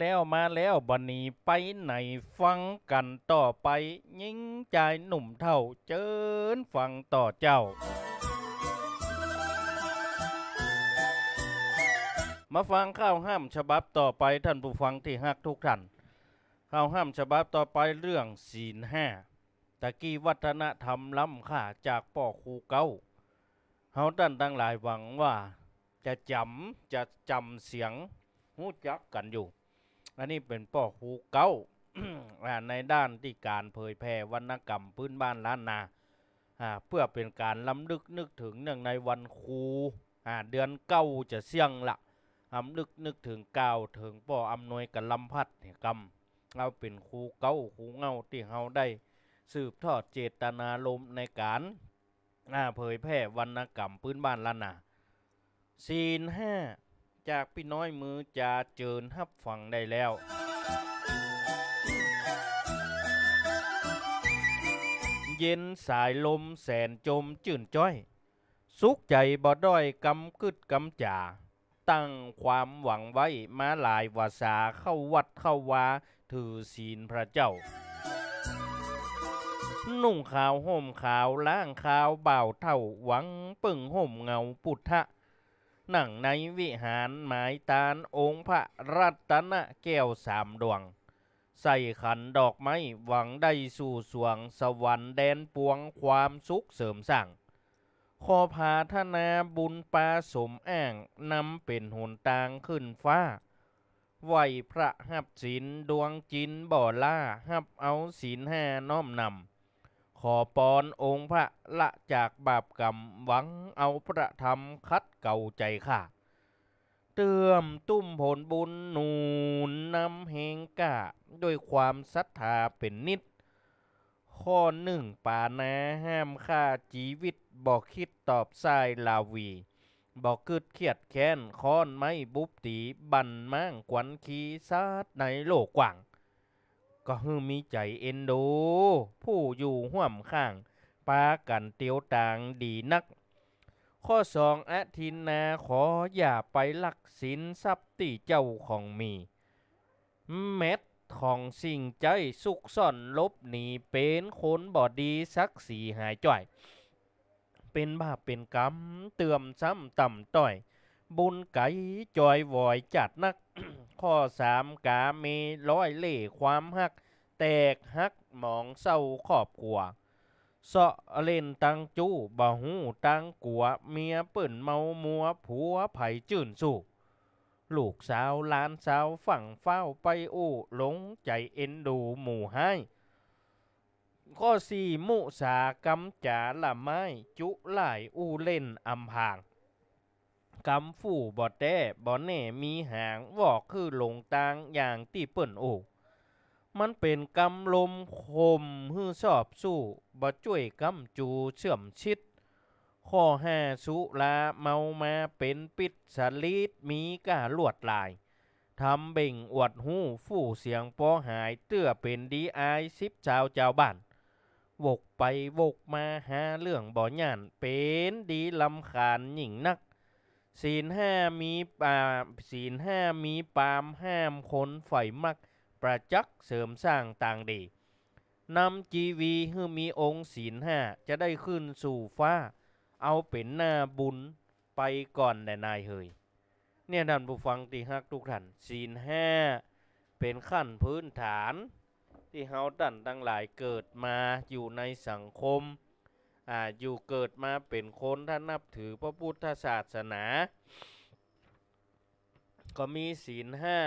แล้วมาแล้วบันนี้ไปไหนฟังกันต่อไป ยิ่งใจหนุ่มเท่าเจิญฟังต่อเจ้า มาฟังข้าวห้ามฉบับต่อไปท่านผู้ฟังที่ฮักทุกท่านข้าวห้ามฉบับต่อไปเรื่องศีลห้าตะกี้วัฒนธรรมล้ำค่าจากป่อครูเก้าเฮาท่านทั้งหลายหวังว่าจะจำจะจำเสียงหู้จักกันอยู่ อันนี้เป็นป่อครูเก้าในด้านที่การเผยแพร่วรรณกรรมพื้นบ้านล้านนาเพื่อเป็นการล้ำลึกนึกถึงเนื่องในวันครูเดือนเก้าจะเสี่ยงละอำลึกนึกถึงก้าวถึงป่ออำนวยกันลำพัดเนี่ยกรรมเราเป็นครูเก้าครูเงาที่เฮาได้สืบทอดเจตนารมณ์ในการเผยแพร่วรรณกรรมพื้นบ้านล้านนาศีลห้า จากพี่น้อยมือจะเจิญฮับฟังได้แล้วเย็นสายลมแสนจมจื่นจ้อย สุขใจบ่ด้อยกำกึดกำจ่า ตั้งความหวังไว้มาหลายวาสาเข้าวัดเข้าวาถือศีลพระเจ้า นุ่งขาวห่มขาวล้างขาวเบาเท่าหวังปึ่งห่มเงาปุถะ นั่งในวิหารหมายตาลองค์พระรัตนแก้วสามดวง ใส่ขันดอกไม้หวังได้สู่สวงสวรรค์แดนปวงความสุขเสริมสร้างขอพาธนาบุญปาสมอ้างนำเป็นหนตางขึ้นฟ้าไหวพระหับศีลดวงจินบ่อล่าหับเอาศีลห้าน้อมนำ อปอนองค์พระละจากบาปกรรมหวังเอาพระธรรมคัดเก่าใจข้าเติมตุ้มผลบุญหนูนนำเฮงกาด้วยความศรัทธาเป็นนิด ข้อหนึ่งปานาห้ามฆ่าชีวิตบอกคิดตอบสายลาวีบอกกึดเขียดแค้นค้อนไม้บุบตี บันมั่งกวันขีซาดในโลกกว้าง ก็ฮือมีใจเอ็นดู ผู้อยู่ห่วมข้างปากันเตียวต่างดีนัก ข้อสองอาทินนาขออย่าไปลักสินทรัพย์ที่เจ้าของมีเม็ดของสิ่งใจสุกซ่อนลบหนีเป็นคนบอดีสักสีหายจ่อย เป็นบาปเป็นกรรมเตื่อมซ้ำต่ำต้อย บุญไก่จอยวอยจัดนัก ข้อสามกาเมร้อยเล่ความหัก แตกหักหมองเศร้าครอบครัวเสาะเล่นตังจู้บ่หูตังกัว เมียเปิ่นเมามัวผัวไผ่จื่นสู้ลูกสาวหลานสาวฝั่งเฝ้าไปอู้หลงใจเอ็นดูหมู่ให้ ข้อสี่มุสากำจาละไม้จุหลายอู้เล่นอำพาง กำฟู่บ่อแต่บ่อแน่มีหางวอกคือหลงตางอย่างที่เปิ่นโอมันเป็นกำลมคมฮือสอบสู้บ่ช่วยกำจูเชื่อมชิด ข้อห้าสุลาเมามาเป็นปิดสลีดมีกาลวดลายทำเบ่งอวดหูฟู่เสียงปอหายเตื้อเป็นดีอายสิบชาวเจ้าบ้านวกไปวกมาหาเรื่องบ่อย่านเป็นดีลำคาญหยิ่งนัก ศีลห้ามีปาศีลห้ามีปามห้ามคนไฟมัก ประจักษ์เสริมสร้างต่างดีนำจีวีฮือมีองค์ศีลห้าจะได้ขึ้นสู่ฟ้า เอาเป็นหน้าบุญไปก่อนแด่นายเฮยเนี่ยท่านผู้ฟังที่ฮักทุกท่านศีลห้าเป็นขั้นพื้นฐาน ที่เฮาตันทั้งหลายเกิดมาอยู่ในสังคม อ่าอยู่เกิดมาเป็นคนท่านนับถือพระพุทธศาสนา ก็มีศีลห้า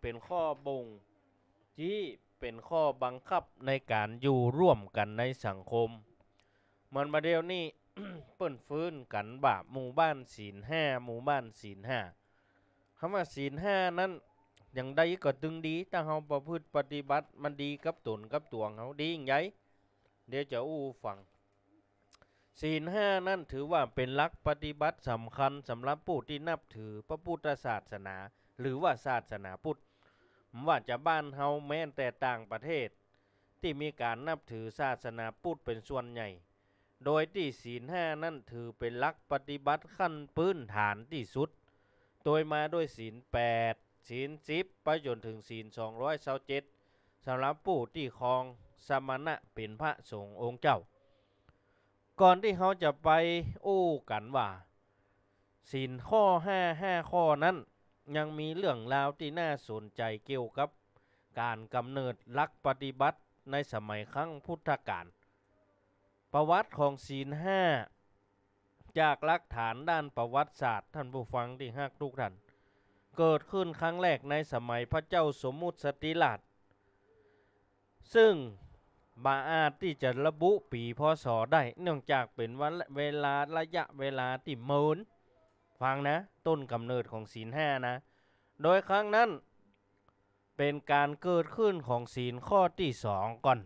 เป็นข้อบ่งที่เป็นข้อบังคับในการอยู่ร่วมกันในสังคม มันมาเดียวนี้เปิ้นฟื้นกันบาปหมู่บ้านศีลห้าหมู่บ้านศีลห้าคำว่าศีลห้านั้นอย่างใดก็ตึงดีถ้าเฮาประพฤติปฏิบัติมันดีกับตนกับตัวเฮาดีอย่างไงเดี๋ยวจะอู้ฟัง ศีลห้านั่นถือว่าเป็นหลักปฏิบัติสำคัญสำหรับผู้ที่นับถือพระพุทธศาสนา หรือว่าศาสนาพุทธว่าจะบ้านเฮาแม้แต่ต่างประเทศ ที่มีการนับถือศาสนาพุทธเป็นส่วนใหญ่ โดยที่ศีลห้านั่นถือเป็นหลักปฏิบัติขั้นพื้นฐานที่สุด โดยมาด้วยศีลแปดศีลสิบไปจนถึงศีลสองร้อยเจ็ดสำหรับผู้ที่ครองสมณะเป็นพระสงฆ์องค์เจ้า ก่อนที่เขาจะไปอู้กันว่าศีลข้อห้าห้าข้อนั้น ยังมีเรื่องราวที่น่าสนใจเกี่ยวกับ การกำเนิดลักปฏิบัติในสมัยครั้งพุทธกาลประวัติของศีลห้าจากหลักฐานด้านประวัติศาสตร์ ท่านผู้ฟังที่ฮักทุกท่าน เกิดขึ้นครั้งแรกในสมัยพระเจ้าสมมุติสติราชซึ่ง บาอาจที่จะระบุปีพศได้เนื่องจากเป็นวันเวลาระยะเวลาที่เมินฟังนะ ต้นกำเนิดของศีลห้านะ โดยครั้งนั้น เป็นการเกิดขึ้นของศีลข้อที่สองก่อน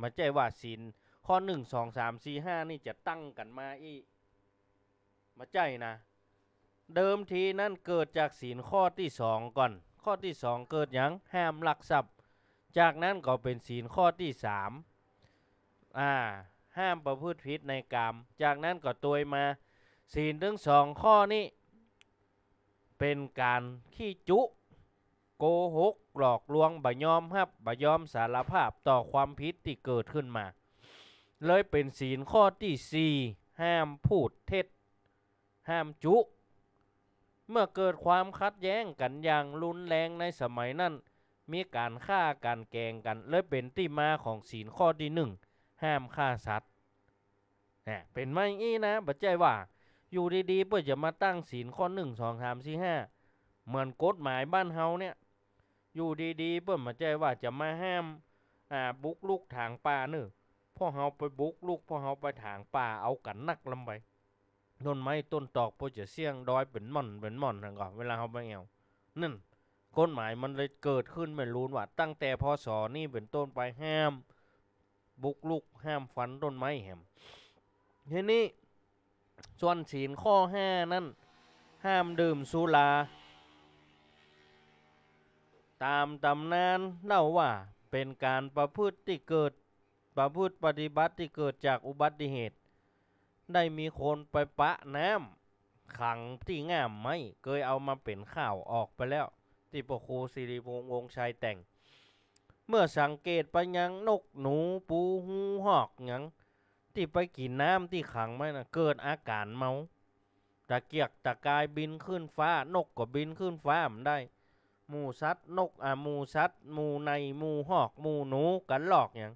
มาใจว่าศีลข้อหนึ่งสองสามสี่ห้านี่จะตั้งกันมาอีกมาใจนะ เดิมทีนั่นเกิดจากศีลข้อที่สองก่อน ข้อที่สองเกิดหยังห้ามลักทรัพย์ จากนั้นก็เป็นศีลข้อที่สามอ่าห้ามประพฤติผิดในกรรม จากนั้นก็ตัวมาศีลทั้งสองข้อนี้ เป็นการขี้จุ โกหกหลอกลวงบ่ยอมฮับบ่ยอมสารภาพต่อความผิดที่เกิดขึ้นมา เลยเป็นศีลข้อที่สี่ห้ามพูดเท็จ ห้ามจุ เมื่อเกิดความคัดแย้งกันอย่างรุนแรงในสมัยนั้น มีการฆ่าการแกงกันเลยเป็นที่มาของศีลข้อที่หนึ่งห้ามฆ่าสัตว์เนี่ยเป็นไม่อี้นะบัจใจว่า อยู่ดีๆเพื่อจะมาตั้งศีลข้อหนึ่งสองสามสี่ห้าเหมือนกฎหมายบ้านเฮาเนี่ยอยู่ดีๆเพื่อมาใจว่าจะมาห้ามอ่าบุกลุกทางป่าเนื้อพ่อเฮาไปบุกลุกพ่อเฮาไปทางป่าเอากันนักลำไปต้นไม้ต้นตอกเพื่อจะเสี่ยงดอยเป็นม่อนเป็นม่อนทางก่อนเวลาเฮาไปเอวนั่น กฎหมายมันเลยเกิดขึ้นไม่รู้ว่า ตั้งแต่พศนี่เป็นต้นไปห้าม บุกลุกห้ามฟันต้นไม้แหมทีนี้ส่วนศีลข้อห้านั้นห้ามดื่มสุรา ตามตำนานเล่าว่าเป็นการประพฤติที่เกิดประพฤติปฏิบัติที่เกิดจากอุบัติเหตุ ได้มีคนไปปะน้ำขังที่ง่ามไม่เคยเอามาเป็นข่าวออกไปแล้ว ที่ปกครูสิริพงษ์วงชัยแต่ง เมื่อสังเกตไปยังนกหนูปูหูหอกหยังที่ไปกินน้ำที่ขังไว้นะเกิดอาการเมาตะเกียกตะกายบินขึ้นฟ้านกก็บินขึ้นฟ้ามันได้หมูสัตว์นกอะหมูสัตว์หมูในหมูหอกหมูหนูกันหลอกอย่าง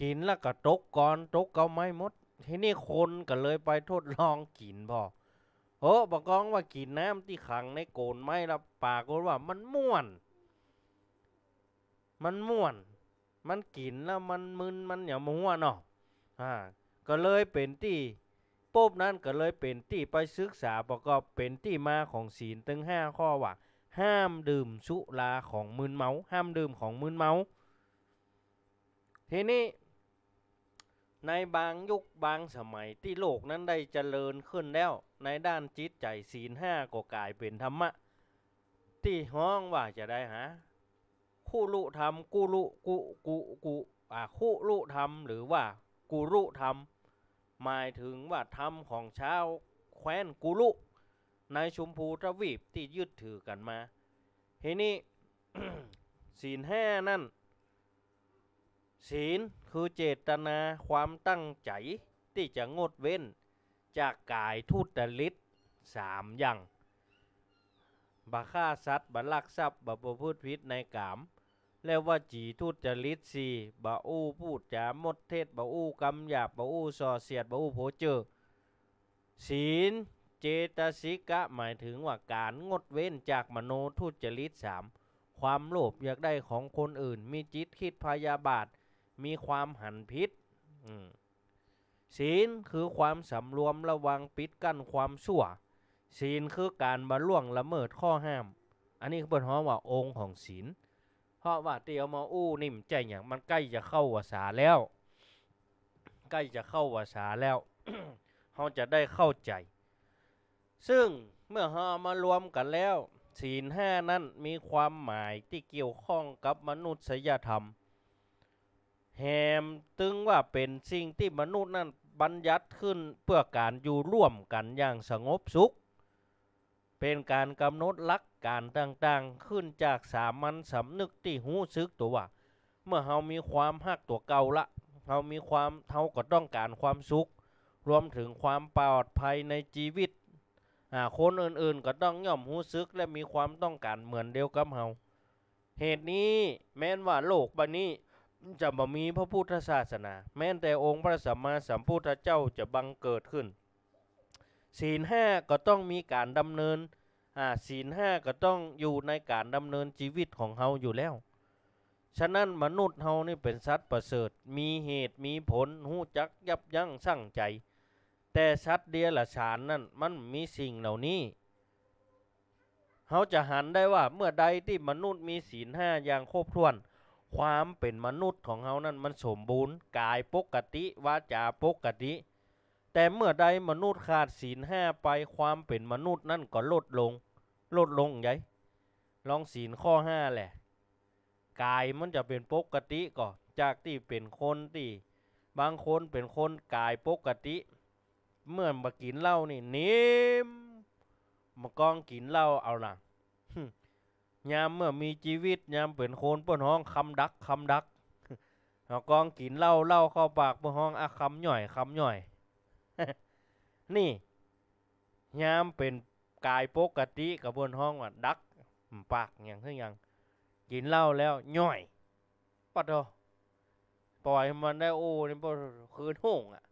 กินแล้วก็ตกก่อนตกเกาไม่มด ทีนี้คนก็เลยไปทดลองกินพอ อบอกกองว่ากินน้ำที่ขังในโกนไม้ละปากก็ว่ามันม่วน มันม่วน มันกินแล้วมันมึนมันอย่ามัวเนาะอ่าก็เลยเป็นที่ปุ๊บนั้นก็เลยเป็นที่ไปศึกษาประกอบเป็นที่มาของศีลตึงห้าข้อว่าห้ามดื่มสุราของมึนเมา ห้ามดื่มของมึนเมา ทีนี้ ในบางยุคบางสมัยที่โลกนั้นได้เจริญขึ้นแล้ว ในด้านจิตใจศีลห้าก็กลายเป็นธรรมะ ที่ห้องว่าจะได้หาคู่ลุธรรมกูลุกุกุกุอ่าคู่ลุธรรมหรือว่ากุรุธรรม หมายถึงว่าธรรมของชาวแคว้นกุลุในชุมพูทวีปที่ยึดถือกันมาทีนี้ศีลห้านั่น ศีลคือเจตนาความตั้งใจที่จะงดเว้น จากกายทุตลิตสามอย่างบาฆ่าสัตว์บาลักทรัพย์บาประพฤติผิดในกาม แล้วว่าจีทุจริตสีบาอู้พูดจามดเทศบาอู้กำหยาบบาอู้ส่อเสียดบาอู้โผเจอศีลเจตสิกะหมายถึงว่าการงดเว้นจากมโนทุจริตสามความโลภอยากได้ของคนอื่นมีจิตคิดพยาบาท มีความหันพิษศีลคือความสำรวมระวังปิดกั้นความชั่ว ศีลคือการบรล่วงละเมิดข้อห้าม อันนี้คือเป็นห้องว่าองค์ของศีลเพราะว่าเตียวมาอู้นิ่มใจอย่างมันใกล้จะเข้าวาสาแล้ว ใกล้จะเข้าวาสาแล้วเราจะได้เข้าใจ ซึ่งเมื่อเรามารวมกันแล้ว ศีลห้านั้นมีความหมายที่เกี่ยวข้องกับมนุษยธรรม แหมตึงว่าเป็นสิ่งที่มนุษย์นั้นบัญญัติขึ้นเพื่อการอยู่ร่วมกันอย่างสงบสุข เป็นการกำหนดหลักการต่างๆ ขึ้นจากสามัญสำนึกที่หู้ซึกตัวว่า เมื่อเฮามีความฮักตัวเก่าละเฮามีความเฮาก็ต้องการความสุข รวมถึงความปลอดภัยในชีวิตคนอื่นๆ ก็ต้องย่อมหู้ซึกและมีความต้องการเหมือนเดียวกับเฮาเหตุนี้แม้นว่าโลกใบนี้ จะบ่มีพระพุทธศาสนา แม้แต่องค์พระสัมมาสัมพุทธเจ้าจะบังเกิดขึ้น ศีลห้าก็ต้องมีการดำเนินศีลห้าก็ต้องอยู่ในการดำเนินชีวิตของเฮาอยู่แล้ว ฉะนั้นมนุษย์เฮานี่เป็นสัตว์ประเสริฐ มีเหตุมีผลหู้จักยับยั้งสั่งใจ แต่สัตว์เดียละฉานนั่นมันมีสิ่งเหล่านี้เฮาจะหันได้ว่าเมื่อใดที่มนุษย์มีศีลห้าอย่างครบถ้วน ความเป็นมนุษย์ของเฮานั้นมันสมบูรณ์กายปกติวาจาปกติ แต่เมื่อใดมนุษย์ขาดศีลห้าไปความเป็นมนุษย์นั่นก็ลดลง ลดลงไงลองศีลข้อห้าแหละ กายมันจะเป็นปกติก่อจากที่เป็นคนที่บางคนเป็นคนกายปกติ เมื่อมากินเหล้านี่นิ่มมากองกินเหล้าเอาล่ะ ยามเมื่อมีชีวิตยามเป็นโคนเปิ้นห้องคำดักคำดักเอากองกินเหล้าเหล้าเข้าปากเปิ้นห้องอะคำหน่อยคำหน่อย นี่ยามเป็นกายปกติกับเปิ้นห้องว่าดักปากอย่างคืออย่างกินเหล้าแล้วย่อยปัดโตปล่อยมันได้โอ้นี่บ่คืนห้องอะ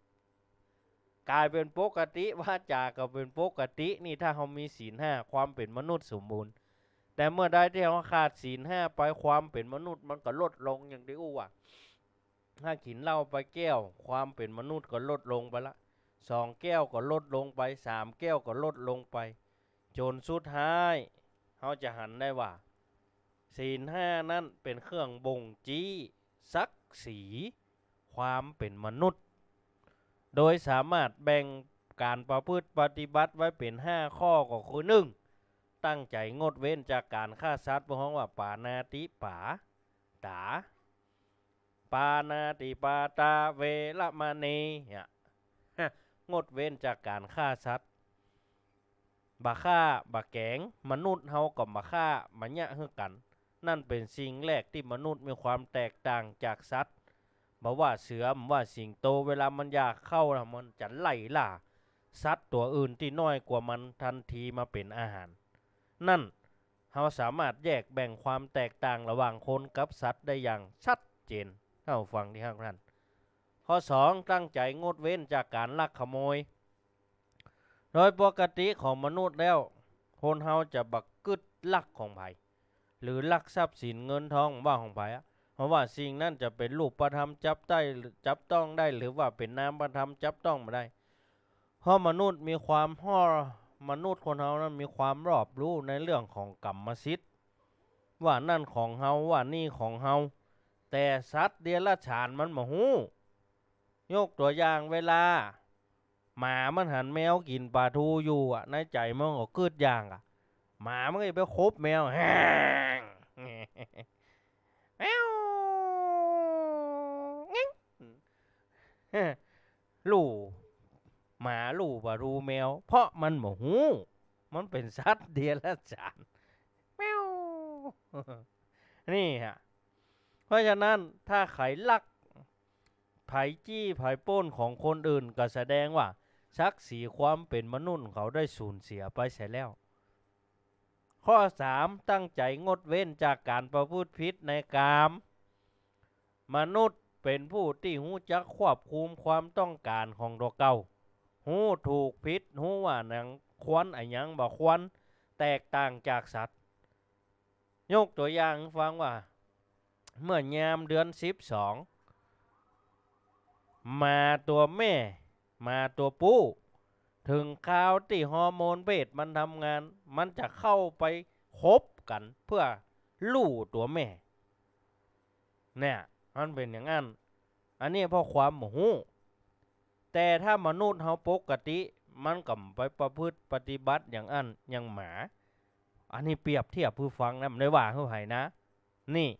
กลายเป็นปกติว่าจาก็เป็นปกติ นี่ถ้าเขามีศีลห้าความเป็นมนุษย์สมบูรณ์ แต่เมื่อใดที่เขาขาดศีลห้าไปความเป็นมนุษย์มันก็ลดลงอย่างที่อู้ว่าถ้ากินเหล้าไปแก้ว ความเป็นมนุษย์ก็ลดลงไปละสองแก้วก็ลดลงไปสามแก้วก็ลดลงไป จนสุดท้ายเขาจะหันได้ว่าศีลห้านั้นเป็นเครื่องบ่งจี้ศักดิ์ศรีความเป็นมนุษย์ โดยสามารถแบ่งการประพฤติปฏิบัติไว้เป็นห้าข้อก็คือหนึ่ง ตั้งใจงดเว้นจากการฆ่าสัตว์เพราะว่าปานาติปาตา ปานาติปาตาเวละมาเนเนี่ยงดเว้นจากการฆ่าสัตว์บาฆ่าบาแกงมนุษย์เฮากับมาฆ่ามาเนี่ยเฮือกัน นั่นเป็นสิ่งแรกที่มนุษย์มีความแตกต่างจากสัตว์บ่ว่าเสือบ่ว่าสิงโตเวลามันอยากเข้านะมันจะไล่ล่าสัตว์ตัวอื่นที่น้อยกว่ามันทันทีมาเป็นอาหาร นั่นเราสามารถแยกแบ่งความแตกต่างระหว่างคนกับสัตว์ได้อย่างชัดเจนเข้าฟังที่ข้างท่านข้อ 2 ตั้งใจงดเว้นจากการลักขโมย โดยปกติของมนุษย์แล้ว คนเฮาจะบักกึดลักของไผหรือลักทรัพย์สินเงินทองว่าของไผอะเพราะว่าสิ่งนั้นจะเป็นรูปประธรรมจับได้จับต้องได้หรือว่าเป็นนามประธรรมจับต้องไม่ได้เพราะมนุษย์มีความห่อ มนุษย์คนเฮานั้นมีความรอบรู้ในเรื่องของกรรมสิทธิ์ว่านั่นของเฮาว่านี่ของเฮาแต่สัตว์เดรัจฉานมันบ่ฮู้ ยกตัวอย่างเวลา หมามันหันแมวกินปลาทูอยู่อะในใจมันก็เกิดอย่างอะ หมามันก็ไปคบแมวแฮงแมวงี้ยเฮ้ลู่ หมาลู่ปลาทูแมว เพราะมันบ่ฮู้มันเป็นสัตว์เดรัจฉานแมวนี่ฮะเพราะฉะนั้นถ้าไขลักไผจี้ไผป้นของคนอื่นก็แสดงว่าศักดิ์ศรีความเป็นมนุษย์เขาได้สูญเสียไปเสียแล้ว ข้อ 3 ตั้งใจงดเว้นจากการประพฤติผิดในกาม มนุษย์เป็นผู้ที่หูจักควบคุมความต้องการของตัวเก่า หู้ถูกผิดหู้ว่าหนังควนอะหยังบ่ควนแตกต่างจากสัตว์ ยกตัวอย่างฟังว่า เมื่อยามเดือนสิบสองมาตัวแม่ มาตัวผู้ ถึงคราวที่ฮอร์โมนเพศมันทำงาน มันจะเข้าไปคบกันเพื่อลู่ตัวแม่ เนี่ย มันเป็นอย่างนั้น อันนี้เพราะความโมโห แต่ถ้ามนุษย์เฮาปกติ มันก็ไปประพฤติปฏิบัติอย่างอันอย่างหมา อันนี้เปรียบเทียบผู้ฟังนะไม่ได้ว่าผู้ไผนะ นี่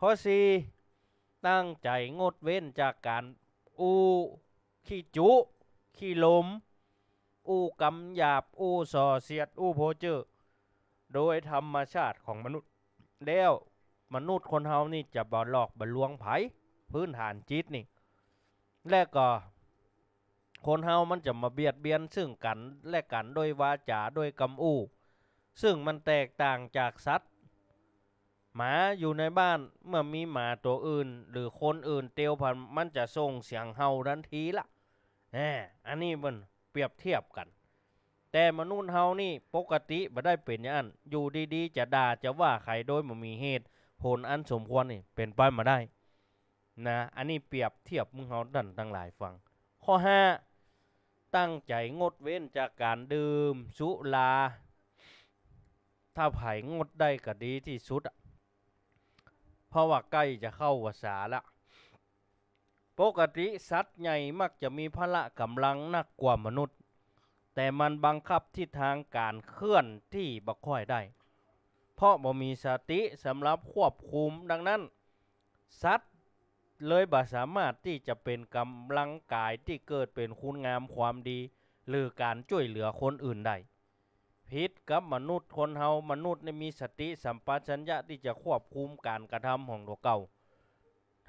ข้อสี่ตั้งใจงดเว้นจากการอูขี้จุ ขี้ลม อูกำหยาบ อูส่อเสียด อูโพเจอโดยธรรมชาติของมนุษย์ แล้วมนุษย์คนเฮานี่จะบ่หลอกบ่ลวงไผพื้นฐานจิตนี่ และก็ คนเฮามันจะมาเบียดเบียนซึ่งกันและกันโดยวาจาโดยกำอู้ ซึ่งมันแตกต่างจากสัตว์ หมาอยู่ในบ้านเมื่อมีหมาตัวอื่น หรือคนอื่นเตียวพันมันจะส่งเสียงเห่าทันทีละแหมอันนี้มันเปรียบเทียบกัน แต่มนุษย์เฮานี่ปกติบ่ได้เป็นอย่างนั้นอยู่ดีๆ จะด่าจะว่าใครโดยบ่มีเหตุผลอันสมควรนี่เป็นไปมาได้นะอันนี้เปรียบเทียบมึงเฮาดันทั้งหลายฟัง ข้อ5 ตั้งใจงดเว้นจากการดื่มสุรา ถ้าไผงดได้ก็ดีที่สุด เพราะว่าใกล้จะเข้าวสาละ ปกติสัตว์ใหญ่มักจะมีพละกำลังนักกว่ามนุษย์ แต่มันบังคับทิศทางการเคลื่อนที่บ่ค่อยได้ เพราะบ่มีสติสำหรับควบคุมดังนั้น สัตว์ เลยบ่สามารถที่จะเป็นกำลังกายที่เกิดเป็นคุณงามความดี หรือการช่วยเหลือคนอื่นได้ผิดกับมนุษย์คนเฮามนุษย์ในมีสติสัมปชัญญะที่จะควบคุมการกระทำของตัวเก่า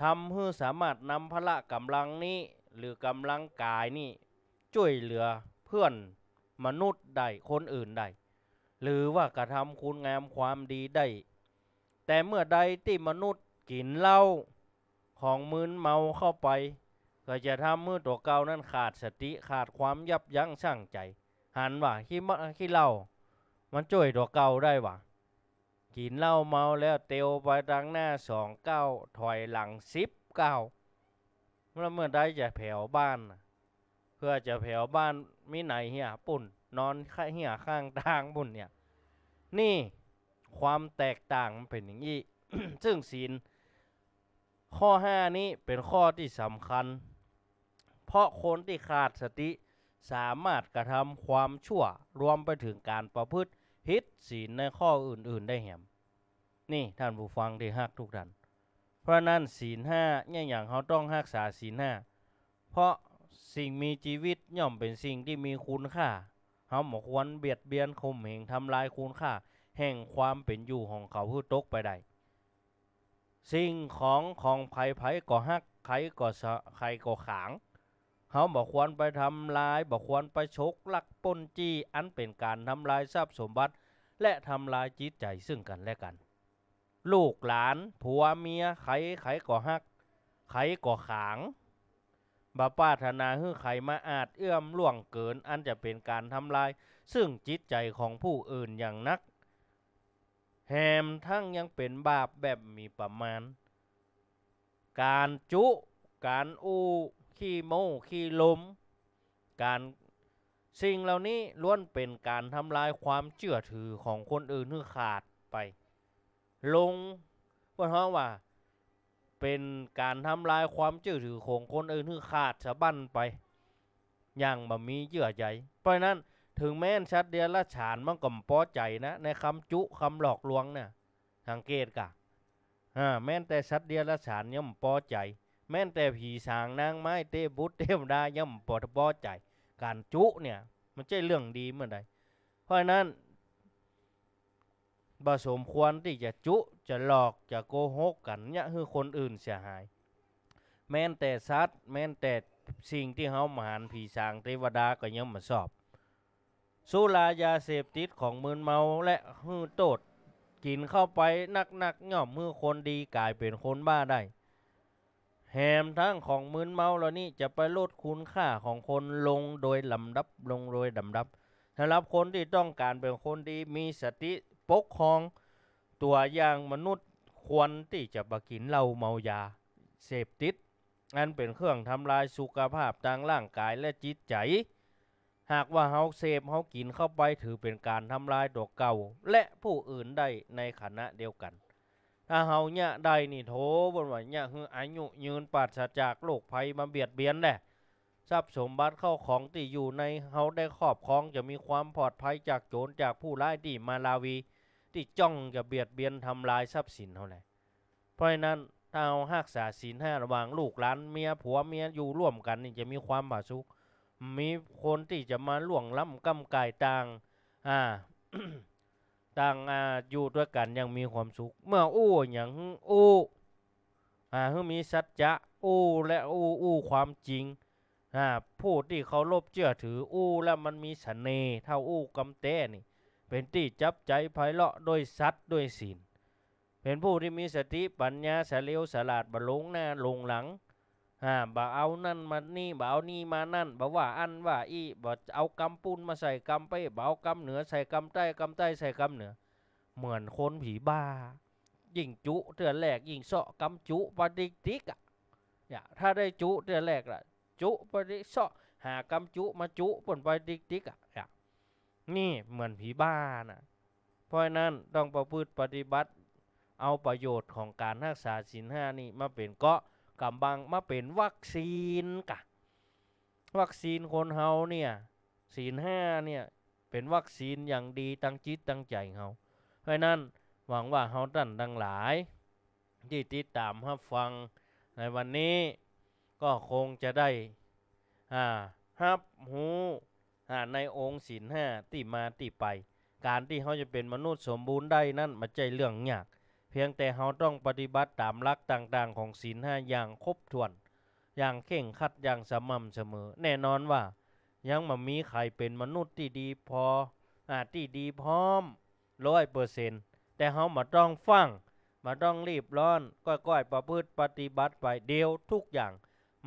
ทำให้สามารถนำพละกำลังนี้หรือกำลังกายนี่ช่วยเหลือเพื่อนมนุษย์ได้คนอื่นได้หรือว่ากระทำคุณงามความดีได้ แต่เมื่อใดที่มนุษย์กินเหล้า ของมึนเมาเข้าไป ก็จะทำมือตัวเก่านั้นขาดสติขาดความยับยั้งชั่งใจ หันว่าขี้มะขี้เหล้ามันช่วยตัวเก่าได้วะกินเหล้าเมาแล้วเตียวไปทางหน้าสองเก้าถอยหลังสิบเก้าแล้วเมื่อใดจะแผวบ้าน เพื่อจะแผวบ้านมิไหนเหียปุ่น นอนข้าเหียข้างทางบุญเนี่ย นี่ความแตกต่างมันเป็นอย่างนี้ ซึ่งศีล ข้อห้านี้เป็นข้อที่สำคัญ เพราะคนที่ขาดสติสามารถกระทำความชั่วรวมไปถึงการประพฤติผิดศีลในข้ออื่นๆได้แหมนี่ท่านผู้ฟังที่ฮักทุกท่านเพราะนั้นศีลห้าเนี่ยอย่างเขาต้องรักษาศีลห้าเพราะสิ่งมีชีวิตย่อมเป็นสิ่งที่มีคุณค่าเขาหมควรเบียดเบียนข่มเหงทำลายคุณค่า แห่งความเป็นอยู่ของเขาผู้ตกไปได้ สิ่งของของไผ่ไผ่ก็ฮักไผก็สะใครก็ขางเขาบอกควรไปทำลายบอกควรไปชกลักปนจี้อันเป็นการทำลายทรัพย์สมบัติ และทำลายจิตใจซึ่งกันและกัน ลูกหลานผัวเมียไขไขก่อฮักไขก่อขางบาป้าธนาฮื้อไขมาอาจเอื้อมล่วงเกินอันจะเป็นการทำลาย ซึ่งจิตใจของผู้อื่นอย่างนัก แหมทั้งยังเป็นบาปแบบมีประมาณ การจุ การอู้ขี้โม้ขี้ลม การสิ่งเหล่านี้ล้วนเป็นการทำลายความเชื่อถือของคนอื่นให้ขาดไป ลงเพราะว่า เป็นการทำลายความเชื่อถือของคนอื่นให้ขาดสะบั้นไป อย่างบ่มีเยื่อใยเพราะนั้น ถึงแม้นชัดเดียละฉานมันก็บ่พอใจนะ ในคำจุคำหลอกลวงเนี่ยสังเกตกะอ่าแม้นแต่ชัดเดียละฉานยังบ่พอใจ แม้นแต่ผีสางนางไม้เตบุตรเทวดาย่อมปอดพอใจ การจุเนี่ยมันใช่เรื่องดีเมื่อใดเพราะนั้นบสมควรที่จะจุจะหลอกจะโกหกกันเนี่ยคือคนอื่นเสียหาย แม้นแต่สัตว์แม้นแต่สิ่งที่เฮามาหารผีสางเทวดาก็ยังมาสอบ สุรายาเสพติดของมืนเมาและฮือโตด กินเข้าไปนักๆย่อมมือคนดีกลายเป็นคนบ้าได้ แหมทั้งของมึนเมาแล้วนี่จะไปลดคุณค่าของคนลงโดยลำดับลงโดยลำดับสำหรับคนที่ต้องการเป็นคนดีมีสติปกครองตัวอย่างมนุษย์ควรที่จะบกินเหล้าเมายาเสพติดอันเป็นเครื่องทำลายสุขภาพทางร่างกายและจิตใจ หากว่าเฮาเสพเฮากินเข้าไปถือเป็นการทำลายตัวเก่า และผู้อื่นได้ในขณะเดียวกัน ถ้าเฮาเนี่ยได้นี่โถบนว่าเนี่ยคืออายุยืนปราศจากโรคภัยมาเบียดเบียนแหละทรัพย์สมบัติเข้าของที่อยู่ในเฮาได้ครอบครองจะมีความปลอดภัยจากโจรจากผู้ร้ายที่มาลาวี ที่จ้องจะเบียดเบียนทำลายทรัพย์สินเท่าไหร่เพราะนั้นถ้าเอาหักษาศีลห้าระหว่างลูกหลานเมียผัวเมียอยู่ร่วมกันนี่จะมีความผาสุก มีคนที่จะมาล่วงล้ำกำกายต่างอ่าต่างอ่าอยู่ด้วยกันยังมีความสุข เมื่ออู้อย่างอู้อ่าคือมีสัจจะอู้และอู้อู้ความจริงอ่าผู้ที่เขารบเชื่อถืออู้แล้วมันมีเสน่ห์เท่าอู้กำเต้นี่ เป็นที่จับใจไพเราะด้วยสัตว์ด้วยศีลเป็นผู้ที่มีสติปัญญาเฉลียวฉลาดบะหลงหน้าลงหลัง อ่าบ่เอานั่นมานี่บ่เอานี่มานั่นบ่ว่าอันว่าอีบ่เอากำปุ้นมาใส่กำไปบ่เอากำเหนือใส่กำใต้กำใต้ใส่กำเหนือ เหมือนคนผีบ้า ยิ่งจุเตือนแรกยิ่งเสาะกำจุปฏิติกอะอย่าถ้าได้จุเตือนแรกล่ะจุปฏิเสาะหากำจุมาจุปนปฏิติกอะอย่านี่เหมือนผีบ้านะเพราะฉะนั้นต้องประพฤติปฏิบัติ เอาประโยชน์ของการรักษาศีลห้านี่มาเป็นเกาะ กำบังมาเป็นวัคซีนกะ วัคซีนคนเฮาเนี่ยศีลห้าเนี่ยเป็นวัคซีนอย่างดีตั้งจิตตั้งใจเฮาเพราะนั้นหวังว่าเฮาท่านทั้งหลาย ที่ติดตามรับฟังในวันนี้ก็คงจะได้อ่ารับหูอ่าในองค์ศีลห้าที่มาที่ไป การที่เขาจะเป็นมนุษย์สมบูรณ์ได้นั่นมันใจเรื่องยาก พียงแต่เขาต้องปฏิบัติตามหลักต่างๆ ของศีลห้าอย่างครบถ้วน อย่างเข่งคัดอย่างสม่ำเสมอ แน่นอนว่า ยังมามีใครเป็นมนุษย์ที่ดีพออาที่ดีพร้อมร้อยเปอร์เซ็นต์แต่เฮามาต้องฟังมาต้องรีบร้อนก้อยๆประพฤติปฏิบัติไปเดียวทุกอย่าง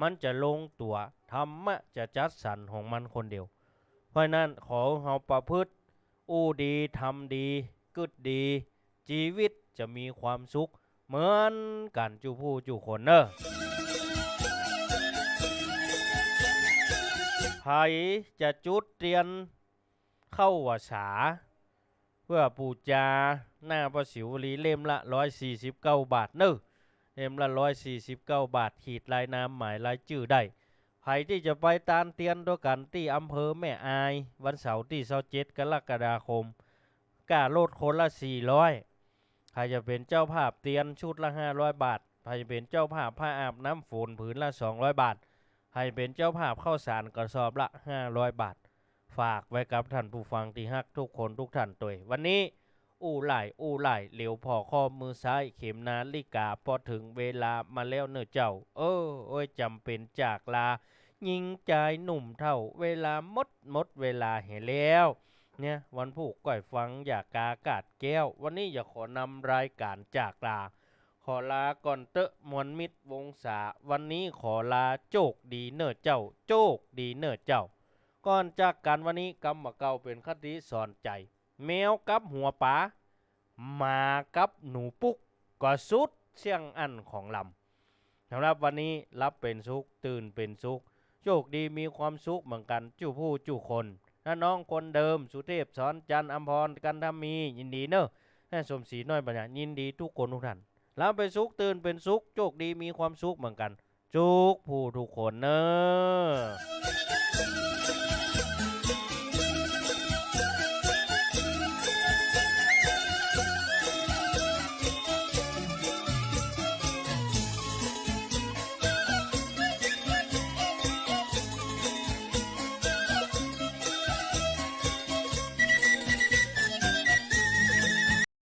มันจะลงตัวธรรมะจะจัดสรรของมันคนเดียว เพราะนั้นขอเฮาประพฤติ อู้ดีทำดีกึดดี ชีวิต จะมีความสุขเหมือนกันจูผู้จูคนเนอะไผจะจุดเตียนเข้าวาสา เพื่อปูจาหน้าประสิวลีเล่มละร้อยสี่สิบเก้าบาทเนอะเล่มละร้อยสี่สิบเก้าบาท ขีดลายน้ำหมายลายชื่อได้ใครที่จะไปตานเตียนด้วยกันที่อำเภอแม่อาย วันเสาร์ที่27กรกฎาคมกาโลดคนละ 400 ใครจะเป็นเจ้าภาพเตียนชุดละ 500 บาท ใครจะเป็นเจ้าภาพผ้าอาบน้ำฝนผืนละ 200 บาท ใครเป็นเจ้าภาพข้าวสารกระสอบละ 500 บาท ฝากไว้กับท่านผู้ฟังที่ฮักทุกคนทุกท่านตัววันนี้ อู้ไหลอู้ไหลเหลียวพอข้อมือซ้ายเข็มนาฬิกาพอถึงเวลามาแล้วเนอเจ้า เออโอ้ยจำเป็นจากลายิงใจหนุ่มเท่า เวลาหมดหมดเวลาเห็นแล้ว เนี่ยวันผูกก่อยฟังอยากกากาดแก้ว วันนี้อยากขอนำรายการจากลา ขอลาก่อนเตอะมวลมิตรวงศาวันนี้ขอลาโจกดีเนอะเจ้า โจกดีเนอะเจ้า ก่อนจากกันวันนี้กำมาเก่าเป็นคติสอนใจ แมวกับหัวป๋ามากับหนูปุ๊กก็สุดเสียงอันของลำสำหรับวันนี้รับเป็นสุขตื่นเป็นสุขโชคดีมีความสุขเหมือนกันจู่ผู้จู่คน น้าน้องคนเดิมสุเทพสอนจันทร์อมพรกันทำมียินดีเนอะให้สมศรีน้อยปัญญายินดีทุกคนทุกท่านรับเป็นสุขตื่นเป็นสุขโชคดีมีความสุขเหมือนกัน จุกผู้ทุกคนเนอะ